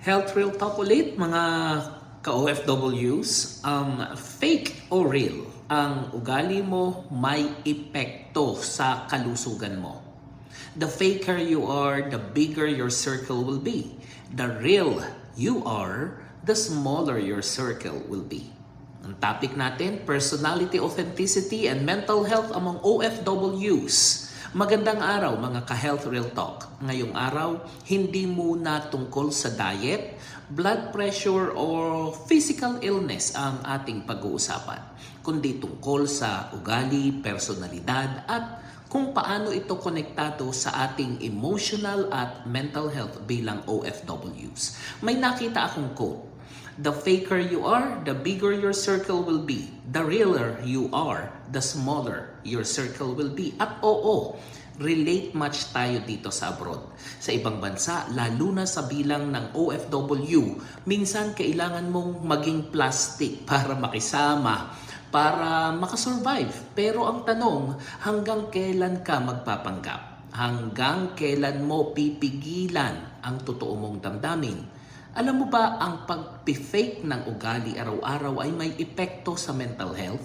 Health Real Talk ulit mga ka-OFWs. Um, fake or real? Ang ugali mo may epekto sa kalusugan mo. The faker you are, the bigger your circle will be. The real you are, the smaller your circle will be. Ang topic natin, personality, authenticity, and mental health among OFWs. Magandang araw mga ka-Health Real Talk. Ngayong araw, hindi muna tungkol sa diet, blood pressure, or physical illness ang ating pag-uusapan, kundi tungkol sa ugali, personalidad, at kung paano ito konektado sa ating emotional at mental health bilang OFWs. May nakita akong quote, The faker you are, the bigger your circle will be. The realer you are, the smaller your circle will be. At oo, relate much tayo dito sa abroad. Sa ibang bansa, lalo na sa bilang ng OFW, minsan kailangan mong maging plastic para makisama, para makasurvive. Pero ang tanong, hanggang kailan ka magpapanggap? Hanggang kailan mo pipigilan ang totoo mong damdamin? Alam mo ba ang pag-fake ng ugali araw-araw ay may epekto sa mental health?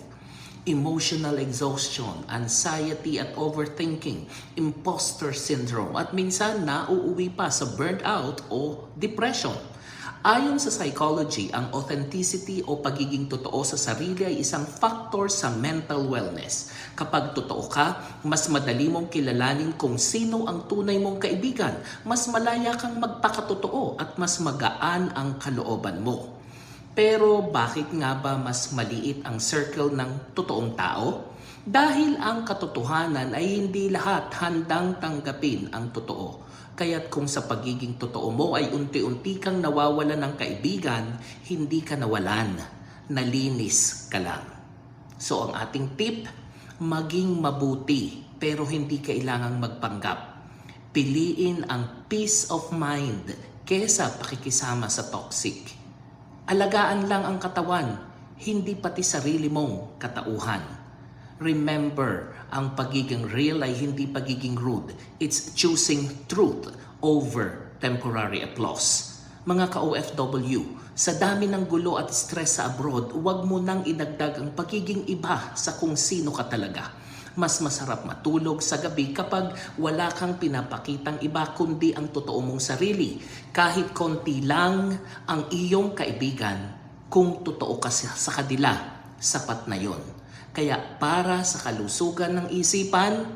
Emotional exhaustion, anxiety at overthinking, imposter syndrome at minsan nauuwi pa sa burnout o depression. Ayon sa psychology, ang authenticity o pagiging totoo sa sarili ay isang factor sa mental wellness. Kapag totoo ka, mas madali mong kilalanin kung sino ang tunay mong kaibigan, mas malaya kang magpakatotoo at mas magaan ang kalooban mo. Pero bakit nga ba mas maliit ang circle ng totoong tao? Dahil ang katotohanan ay hindi lahat handang tanggapin ang totoo. Kaya't kung sa pagiging totoo mo ay unti-unti kang nawawalan ng kaibigan, hindi ka nawalan, nalinis ka lang. So ang ating tip, maging mabuti pero hindi kailangang magpanggap. Piliin ang peace of mind kesa pakikisama sa toxic. Alagaan lang ang katawan, hindi pati sarili mong katauhan. Remember, ang pagiging real ay hindi pagiging rude. It's choosing truth over temporary applause. Mga ka-OFW, sa dami ng gulo at stress sa abroad, huwag mo nang idagdag ang pagiging iba sa kung sino ka talaga. Mas masarap matulog sa gabi kapag wala kang pinapakitang iba kundi ang totoo mong sarili. Kahit konti lang ang iyong kaibigan, kung totoo ka sa kanila, sapat na yon. Kaya para sa kalusugan ng isipan,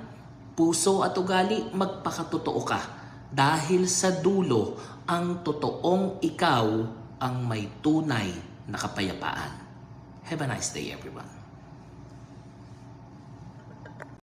puso at ugali, magpakatotoo ka. Dahil sa dulo, ang totoong ikaw ang may tunay na kapayapaan. Have a nice day everyone.